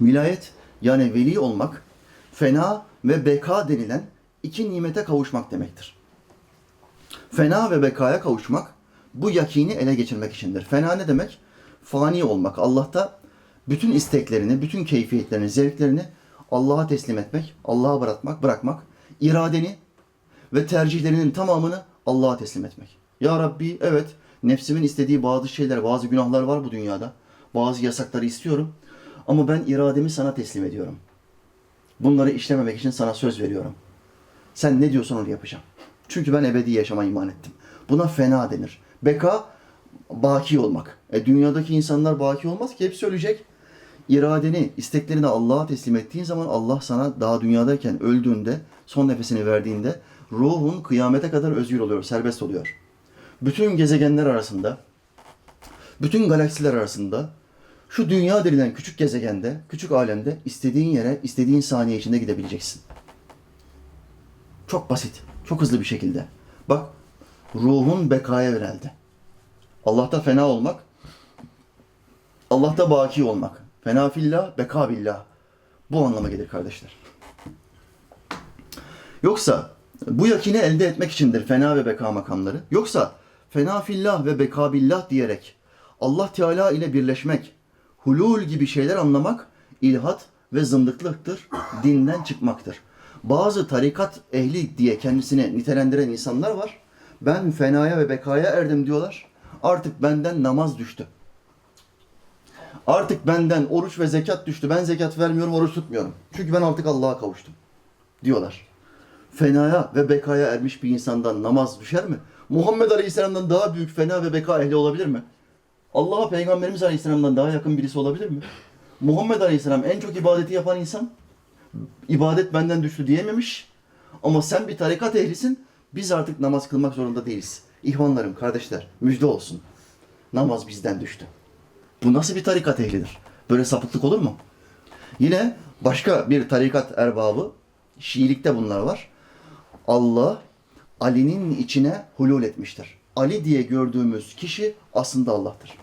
Vilayet yani veli olmak, fena ve beka denilen iki nimete kavuşmak demektir. Fena ve bekaya kavuşmak bu yakini ele geçirmek içindir. Fena ne demek? Fani olmak. Allah'ta bütün isteklerini, bütün keyfiyetlerini, zevklerini Allah'a teslim etmek, Allah'a bırakmak, bırakmak, iradeni ve tercihlerinin tamamını Allah'a teslim etmek. Ya Rabbi evet nefsimin istediği bazı şeyler, bazı günahlar var bu dünyada. Bazı yasakları istiyorum. Ama ben irademi sana teslim ediyorum. Bunları işlememek için sana söz veriyorum. Sen ne diyorsan onu yapacağım. Çünkü ben ebedi yaşama iman ettim. Buna fena denir. Beka, baki olmak. E dünyadaki insanlar baki olmaz ki hepsi ölecek. İradeni, isteklerini Allah'a teslim ettiğin zaman Allah sana daha dünyadayken öldüğünde, son nefesini verdiğinde ruhun kıyamete kadar özgür oluyor, serbest oluyor. Bütün gezegenler arasında, bütün galaksiler arasında şu dünya denilen küçük gezegende, küçük alemde istediğin yere, istediğin saniye içinde gidebileceksin. Çok basit, çok hızlı bir şekilde. Bak, ruhun bekaya yöneldi. Allah'ta fena olmak, Allah'ta baki olmak. Fena fillah, beka billah. Bu anlama gelir kardeşler. Yoksa bu yakini elde etmek içindir fena ve beka makamları. Yoksa fena fillah ve beka billah diyerek Allah Teala ile birleşmek, hulul gibi şeyler anlamak ilhat ve zındıklıktır, dinden çıkmaktır. Bazı tarikat ehli diye kendisini nitelendiren insanlar var. Ben fenaya ve bekaya erdim diyorlar. Artık benden namaz düştü. Artık benden oruç ve zekat düştü. Ben zekat vermiyorum, oruç tutmuyorum. Çünkü ben artık Allah'a kavuştum. Diyorlar. Fenaya ve bekaya ermiş bir insandan namaz düşer mi? Muhammed Aleyhisselam'dan daha büyük fena ve beka ehli olabilir mi? Allah'a Peygamberimiz Aleyhisselam'dan daha yakın birisi olabilir mi? Muhammed Aleyhisselam en çok ibadeti yapan insan. İbadet benden düştü diyememiş. Ama sen bir tarikat ehlisin. Biz artık namaz kılmak zorunda değiliz. İhvanlarım, kardeşler, müjde olsun. Namaz bizden düştü. Bu nasıl bir tarikat ehlidir? Böyle sapıklık olur mu? Yine başka bir tarikat erbabı, Şiilikte bunlar var. Allah Ali'nin içine hulul etmiştir. Ali diye gördüğümüz kişi aslında Allah'tır.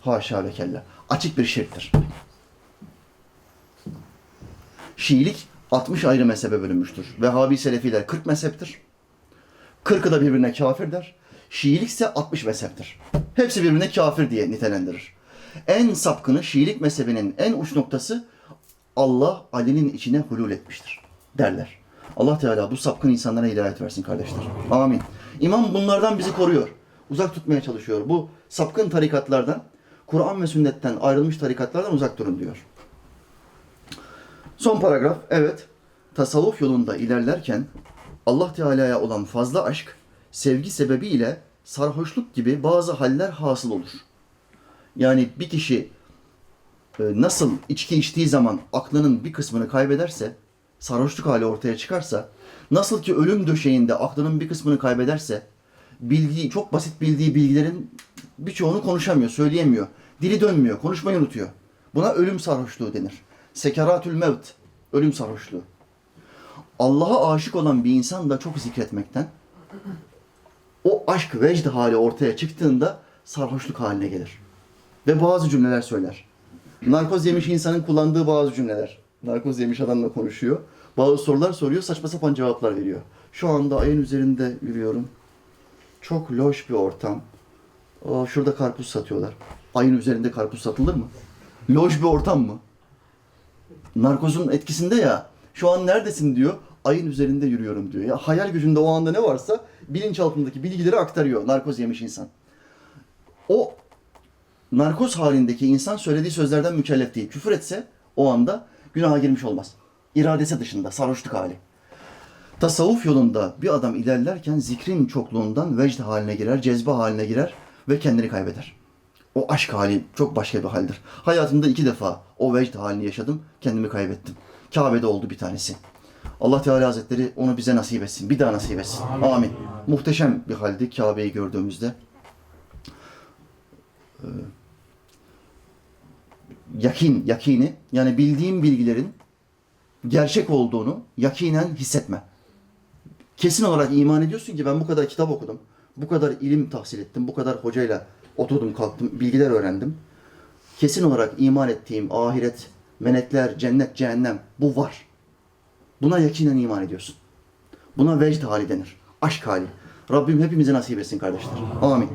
Haşa ve kella. Açık bir şirktir. Şiilik 60 ayrı mezhebe bölünmüştür. Vehhabi Selefiler 40 mezheptir. 40'ı da birbirine kafir der. Şiilik ise 60 mezheptir. Hepsi birbirine kafir diye nitelendirir. En sapkını Şiilik mezhebinin en uç noktası Allah Ali'nin içine hulul etmiştir derler. Allah Teala bu sapkın insanlara hidayet versin kardeşler. Amin. İmam bunlardan bizi koruyor. Uzak tutmaya çalışıyor. Bu sapkın tarikatlardan, Kur'an ve sünnetten ayrılmış tarikatlardan uzak durun diyor. Son paragraf. Evet. Tasavvuf yolunda ilerlerken Allah Teala'ya olan fazla aşk, sevgi sebebiyle sarhoşluk gibi bazı haller hasıl olur. Yani bir kişi e, nasıl içki içtiği zaman aklının bir kısmını kaybederse, sarhoşluk hali ortaya çıkarsa, nasıl ki ölüm döşeğinde aklının bir kısmını kaybederse, bildiği, çok basit bildiği bilgilerin birçoğunu konuşamıyor, söyleyemiyor. Dili dönmüyor, konuşmayı unutuyor. Buna ölüm sarhoşluğu denir. Sekeratül mevt, ölüm sarhoşluğu. Allah'a aşık olan bir insan da çok zikretmekten, o aşk vecd hali ortaya çıktığında sarhoşluk haline gelir. Ve bazı cümleler söyler. Narkoz yemiş insanın kullandığı bazı cümleler. Narkoz yemiş adamla konuşuyor. Bazı sorular soruyor, saçma sapan cevaplar veriyor. Şu anda ayın üzerinde yürüyorum. Çok loş bir ortam. Aa, şurada karpuz satıyorlar. Ayın üzerinde karpuz satılır mı? Loş bir ortam mı? Narkozun etkisinde ya. Şu an neredesin diyor. Ayın üzerinde yürüyorum diyor. Ya hayal gücünde o anda ne varsa bilinçaltındaki bilgileri aktarıyor narkoz yemiş insan. O narkoz halindeki insan söylediği sözlerden mükellef değil. Küfür etse o anda günaha girmiş olmaz. İradesi dışında sarhoşluk hali. Tasavvuf yolunda bir adam ilerlerken zikrin çokluğundan vecd haline girer, cezbe haline girer ve kendini kaybeder. O aşk hali çok başka bir haldir. Hayatımda iki defa o vecd halini yaşadım, kendimi kaybettim. Kabe'de oldu bir tanesi. Allah Teala Hazretleri onu bize nasip etsin. Bir daha nasip etsin. Amin. Muhteşem bir haldi Kabe'yi gördüğümüzde. Ee, yakin, yakini yani bildiğim bilgilerin gerçek olduğunu yakinen hissetme. Kesin olarak iman ediyorsun ki ben bu kadar kitap okudum. bu kadar ilim tahsil ettim, bu kadar hocayla oturdum kalktım, bilgiler öğrendim. Kesin olarak iman ettiğim ahiret, melekler, cennet, cehennem bu var. Buna yakinen iman ediyorsun. Buna vecd hali denir. Aşk hali. Rabbim hepimize nasip etsin kardeşler. Amin.